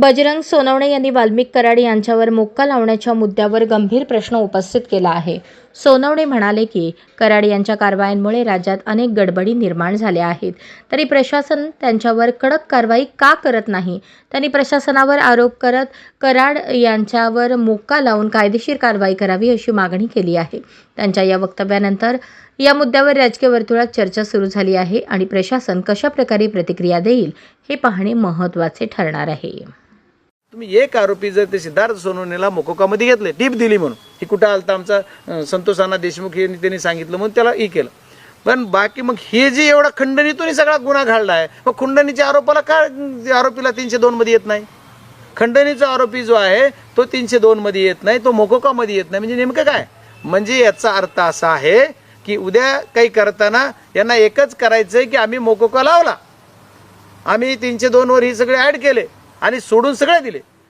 बजरंग सोनवणे यांनी वाल्मिक कराड यांच्यावर मुक्का लावण्याच्या मुद्द्यावर गंभीर प्रश्न उपस्थित केला आहे. सोनवणे म्हणाले की कराड यांच्या कारवायांमुळे राज्यात अनेक गडबडी निर्माण झाल्या आहेत. तरी प्रशासन त्यांच्यावर कडक कारवाई का करत नाही? त्यांनी प्रशासनावर आरोप करत कराड यांच्यावर मुक्का लावून कायदेशीर कारवाई करावी अशी मागणी केली आहे. त्यांच्या या वक्तव्यानंतर या मुद्द्यावर राजकीय वर्तुळात चर्चा सुरू झाली आहे आणि प्रशासन कशा प्रकारे प्रतिक्रिया देईल हे पाहणे महत्त्वाचे ठरणार आहे. तुम्ही एक आरोपी जर ते सिद्धार्थ सोनवणेला मोकोकामध्ये घेतले टीप दिली म्हणून. ही कुठं आलता आमचा संतोषांना देशमुख यांनी त्यांनी सांगितलं म्हणून त्याला ई केलं. पण बाकी मग हे जे एवढा खंडणीतून सगळा गुन्हा घालला आहे मग खंडणीच्या आरोपाला का आरोपीला तीनशे दोनमध्ये येत नाही? खंडणीचा आरोपी जो आहे तो तीनशे दोनमध्ये येत नाही तो मोकोकामध्ये येत नाही. म्हणजे नेमकं काय? म्हणजे याचा अर्थ असा आहे की उद्या काही करताना यांना एकच करायचं आहे की आम्ही मोकोका लावला. आम्ही तीनशे दोनवर ही सगळे ऍड केले आणि सोडून सगळे दिले.